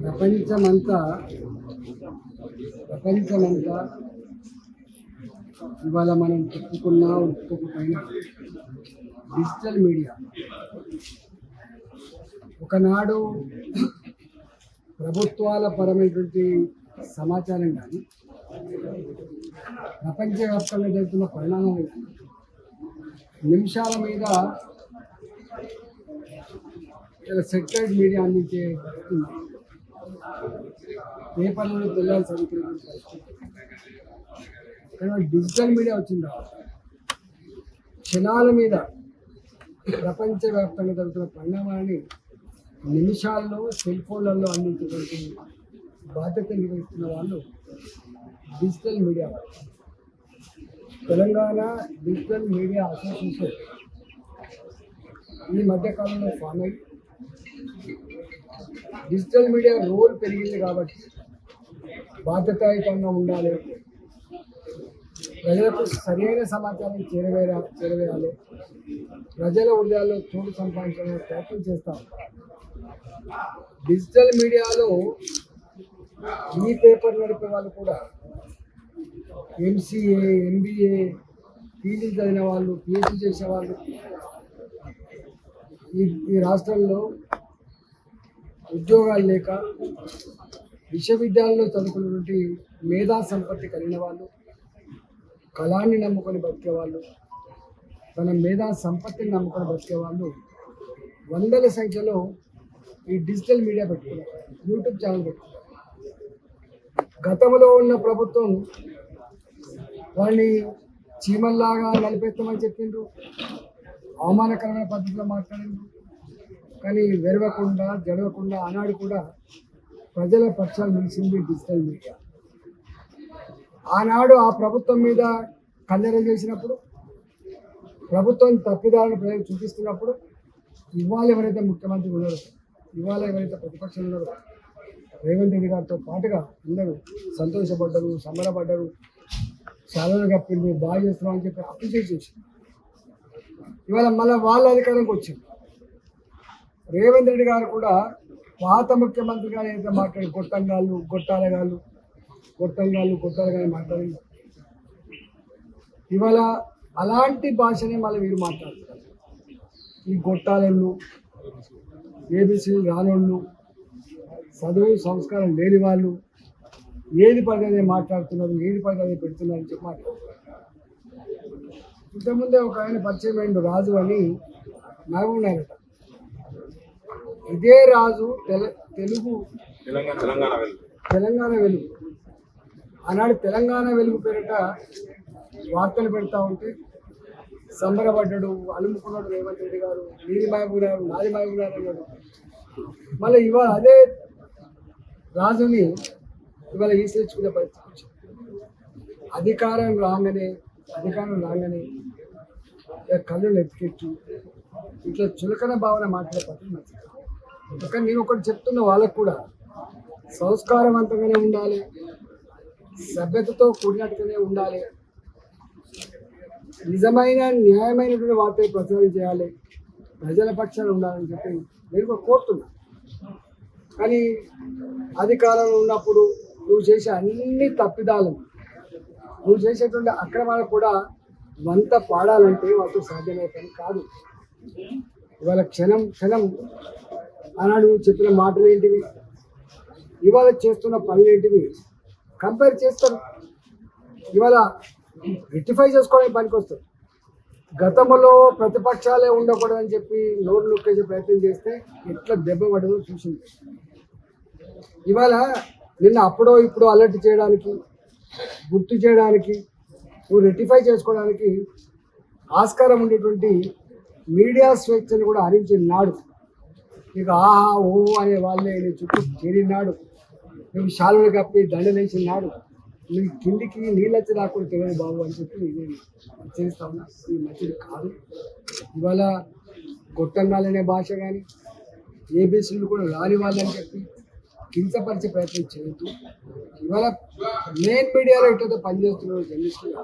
ప్రపంచమంతా ప్రపంచమంతా ఇవాళ మనం చెప్పుకున్నా ఒప్పుకోకపోయినా డిజిటల్ మీడియా ఒకనాడు ప్రభుత్వాల పరమైనటువంటి సమాచారం కానీ ప్రపంచవ్యాప్తంగా జరుగుతున్న పరిణామాలు కానీ నిమిషాల మీద సెక్టైడ్ మీడియా అందించే పరిస్థితి తెలియాల్సి పేపర్లలో కానీ డిజిటల్ మీడియా వచ్చిందా? క్షణాల మీద ప్రపంచవ్యాప్తంగా జరుగుతున్న పరిణామాన్ని నిమిషాల్లో సెల్ ఫోన్లలో అందించేటువంటి బాధ్యత నిర్వహిస్తున్న వాళ్ళు digital media Telangana digital media association ఈ మధ్యకాలంలో ఫామ్ అయ్యి డిజిటల్ మీడియా రోల్ పెరిగింది కాబట్టి బాధ్యతాయుతంగా ఉండాలి. ప్రజలకు సరైన సమాచారం చేరవేరా చేరవేయాలి ప్రజల హృదయాల్లో చోటు సంపాదించడానికి ప్రయత్నం చేస్తాం. డిజిటల్ మీడియాలో ఈ పేపర్ నడిపే వాళ్ళు కూడా ఎంసీఏ ఎంబీఏ పీజీ చదివిన వాళ్ళు పిహెచ్డి చేసే వాళ్ళు ఈ ఈ రాష్ట్రంలో ఉద్యోగాలు లేక విశ్వవిద్యాలయంలో చదువుకున్నటువంటి మేధా సంపత్తి కలిగిన వాళ్ళు కళాన్ని నమ్ముకొని బతికే వాళ్ళు తన మేధా సంపత్తిని నమ్ముకొని బతికే వాళ్ళు వందల సంఖ్యలో ఈ డిజిటల్ మీడియా పెట్టుకున్నారు యూట్యూబ్ ఛానల్ పెట్టుకున్నారు. గతంలో ఉన్న ప్రభుత్వం వాళ్ళని చీమల్లాగా నలిపేస్తామని చెప్పిండ్రు అవమానకరమైన పద్ధతిలో మాట్లాడిండ్రు. కానీ వెరవకుండా జడవకుండా ఆనాడు కూడా ప్రజల పక్షాలు నిలిచింది డిజిటల్ మీడియా. ఆనాడు ఆ ప్రభుత్వం మీద కన్నెర చేసినప్పుడు ప్రభుత్వం తప్పిదారులు ప్రజలు చూపిస్తున్నప్పుడు ఇవాళ ఎవరైతే ముఖ్యమంత్రి ఉన్నారో ఇవాళ ఎవరైతే ప్రతిపక్షం ఉన్నారో రేవంత్ రెడ్డి గారితో పాటుగా అందరూ సంతోషపడ్డరు సంబరపడ్డరు చాలా కప్పింది బాగా చేస్తున్నాం అని చెప్పి అప్రిషియేట్ చేసింది ఇవాళ మళ్ళీ వాళ్ళ అధికారంకి వచ్చింది. రేవంత్ రెడ్డి గారు కూడా పాత ముఖ్యమంత్రి గారు ఏదైతే మాట్లాడి గొట్టంగాళ్ళు గొట్టాలగాళ్ళు గొట్టంగాళ్ళు గొట్టాలగాళ్ళు మాట్లాడి. ఇవాళ అలాంటి భాషనే మళ్ళీ వీరు మాట్లాడుతున్నారు. ఈ గొట్టాలళ్ళు ఏబీసీలు రానోళ్ళు చదువు సంస్కారం లేని వాళ్ళు ఏది పదే మాట్లాడుతున్నారు ఏది పదే పెడుతున్నారు అని చెప్పి మాట్లాడుతున్నారు. ఇంతకుముందే ఒక ఆయన పరిచయం అయింది రాజు అని నాగున్నారట ఇదే రాజు తెల తెలుగు తెలంగాణ వెలుగు. ఆనాడు తెలంగాణ వెలుగు పేరిట వార్తలు పెడతా ఉంటే సంబరపడ్డాడు అలుముకున్నాడు రేవంత్ రెడ్డి గారు. నీది మాయబూరారు నాది మాయబూరారు అన్నాడు. మళ్ళీ ఇవాళ అదే రాజుని ఇవాళ ఈసేర్చుకునే పరిస్థితి వచ్చింది. అధికారం రాగానే అధికారం రాగానే కళ్ళు నెత్తికెచ్చు ఇట్లా చులకన భావన మాట్లాడే పద్ధతి మంచిది ఎందుకంటే నేను ఒకటి చెప్తున్న వాళ్ళకు కూడా. సంస్కారవంతంగానే ఉండాలి. సభ్యతతో కూడినట్టుగానే ఉండాలి. నిజమైన న్యాయమైనటువంటి వార్తలు ప్రచారం చేయాలి. ప్రజల పక్షాన ఉండాలని చెప్పి నేను కూడా కోరుతున్నా. కానీ అధికారంలో ఉన్నప్పుడు నువ్వు చేసే అన్ని తప్పిదాలు నువ్వు చేసేటువంటి అక్రమాలు కూడా వంత పాడాలంటే వాటితో సాధ్యమే పని కాదు. ఇవాళ క్షణం క్షణం ఆనాడు నువ్వు చెప్పిన మాటలు ఏంటివి? ఇవాళ చేస్తున్న పనులు ఏంటివి? కంపేర్ చేస్తారు ఇవాళ రెక్టిఫై చేసుకోవడానికి పనికి గతంలో ప్రతిపక్షాలే ఉండకూడదని చెప్పి నోరు నొక్కేసే ప్రయత్నం చేస్తే ఎట్లా దెబ్బ పడదో చూసింది. ఇవాళ నిన్న అప్పుడో ఇప్పుడు అలర్ట్ చేయడానికి గుర్తు చేయడానికి నువ్వు రెక్టిఫై చేసుకోవడానికి ఆస్కారం ఉండేటువంటి మీడియా స్వేచ్ఛను కూడా హరించిన నాడు ఇక ఆహా ఓ అనే వాళ్ళే నీ చుట్టూ చేరినాడు నువ్వు శాలువులు కప్పి దండలేసినాడు నువ్వు కిందికి నీళ్ళొచ్చి రాకుండా తెలియదు బాబు అని చెప్పి నేను హెచ్చరిస్తా ఉన్నా. ఇది మంచిది కాదు. ఇవాళ గొట్టంగాలనే భాష కానీ ఏబీసీలు కూడా రాని వాళ్ళని చెప్పి కించపరిచే ప్రయత్నం చేయొద్దు. ఇవాళ మెయిన్ మీడియాలో ఎట్లయితే పనిచేస్తున్నారు జర్నలిస్టులు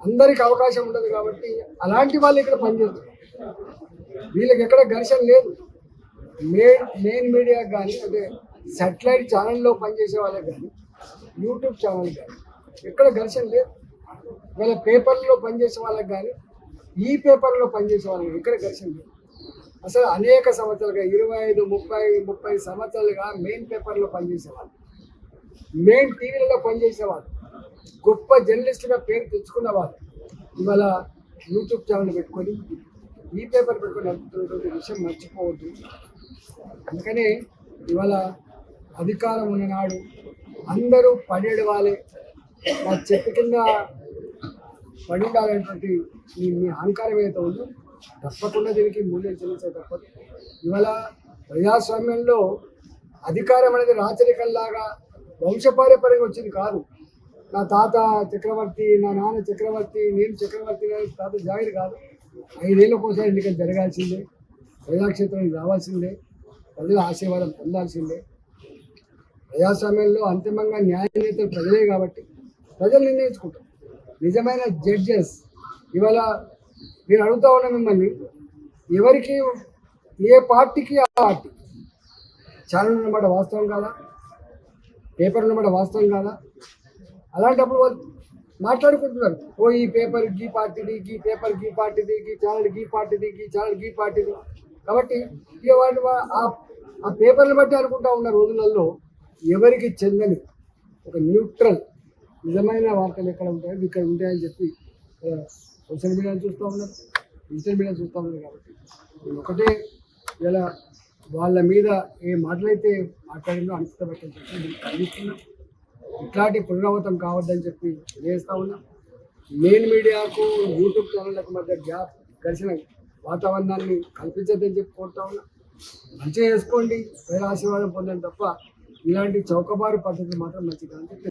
అందరికి అవకాశం ఉండదు కాబట్టి అలాంటి వాళ్ళు ఇక్కడ పనిచేస్తున్నారు. వీళ్ళకి ఎక్కడ ఘర్షణ లేదు. మెయిన్ మెయిన్ మీడియా కానీ అంటే సాటిలైట్ ఛానల్లో పనిచేసే వాళ్ళకి కానీ యూట్యూబ్ ఛానల్ కానీ ఎక్కడ ఘర్షణ లేదు. ఇవాళ పేపర్లో పనిచేసే వాళ్ళకి కానీ ఈ పేపర్లో పనిచేసే వాళ్ళకి ఎక్కడ ఘర్షణ లేదు. అసలు అనేక సంవత్సరాలుగా ఇరవై ఐదు ముప్పై ముప్పై సంవత్సరాలుగా మెయిన్ పేపర్లో పనిచేసేవాళ్ళు మెయిన్ టీవీలలో పనిచేసేవాళ్ళు గొప్ప జర్నలిస్టుగా పేరు తెచ్చుకున్న వాళ్ళు ఇవాళ యూట్యూబ్ ఛానల్ పెట్టుకొని ఈ పేపర్ పెట్టుకొని నడుపుతున్నటువంటి విషయం మర్చిపోవద్దు. అందుకనే ఇవాళ అధికారం ఉన్ననాడు అందరూ పడేడు వాళ్ళే. నా చెట్టు కింద పడి ఉండాలనేటువంటి మీ మీ అహంకారం ఏదైతే ఉందో తప్పకుండా దీనికి మూల్యం చెల్లించే తప్పదు. ఇవాళ ప్రజాస్వామ్యంలో అధికారం అనేది రాచరికల్లాగా వంశపారంపర్యంగా వచ్చింది కాదు. నా తాత చక్రవర్తి నా నాన్న చక్రవర్తి నేను చక్రవర్తి తాత జాగిరి కాదు. ఐదేళ్ళ కోసం ఎన్నికలు జరగాల్సిందే. ప్రజాక్షేత్రానికి రావాల్సిందే ప్రజల ఆశీర్వాదం పొందాల్సిందే. ప్రజాస్వామ్యంలో అంతిమంగా న్యాయనేతలు ప్రజలే కాబట్టి ప్రజలు నిర్ణయించుకుంటారు. నిజమైన జడ్జెస్ ఇవాళ నేను అడుగుతా ఉన్నా మిమ్మల్ని ఎవరికి ఏ పార్టీకి ఆ పార్టీ? ఛానల్ ఉన్నమాట వాస్తవం కాదా? పేపర్ ఉన్నమాట వాస్తవం కాదా? అలాంటప్పుడు వాళ్ళు మాట్లాడుకుంటున్నారు. ఓ ఈ పేపర్ గీ పార్టీది గీ పేపర్ గీ పార్టీది గీ ఛానల్ గీ పార్టీది గీ ఛానల్ గీ పార్టీది. కాబట్టి ఇక వాళ్ళు ఆ- ఆ పేపర్లు బట్టి అనుకుంటా ఉన్న రోజులలో ఎవరికి చెందని ఒక న్యూట్రల్ నిజమైన వార్తలు ఎక్కడ ఉంటాయో ఇక్కడ ఉంటాయని చెప్పి సోషల్ మీడియా చూస్తూ ఉన్నారు. డిజిటల్ మీడియా చూస్తూ ఉన్నారు కాబట్టి. నేను ఒకటే ఇలా వాళ్ళ మీద ఏ మాటలైతే మాట్లాడిందో అనుచిత వ్యక్తం చెప్పి నేను ఖండిస్తున్నా. ఇట్లాంటి పునరావృతం కావద్దని చెప్పి తెలియజేస్తా ఉన్నా. మెయిన్ మీడియాకు యూట్యూబ్ ఛానళ్ళకు మధ్య గ్యాప్ కలిసిన వాతావరణాన్ని కల్పించద్దని చెప్పి కోరుతా ఉన్నా. మంచిగా చేసుకోండి. పేద ఆశీర్వాదం పొందండి తప్ప ఇలాంటి చౌకబారు పద్ధతి మాత్రం మంచిగా అని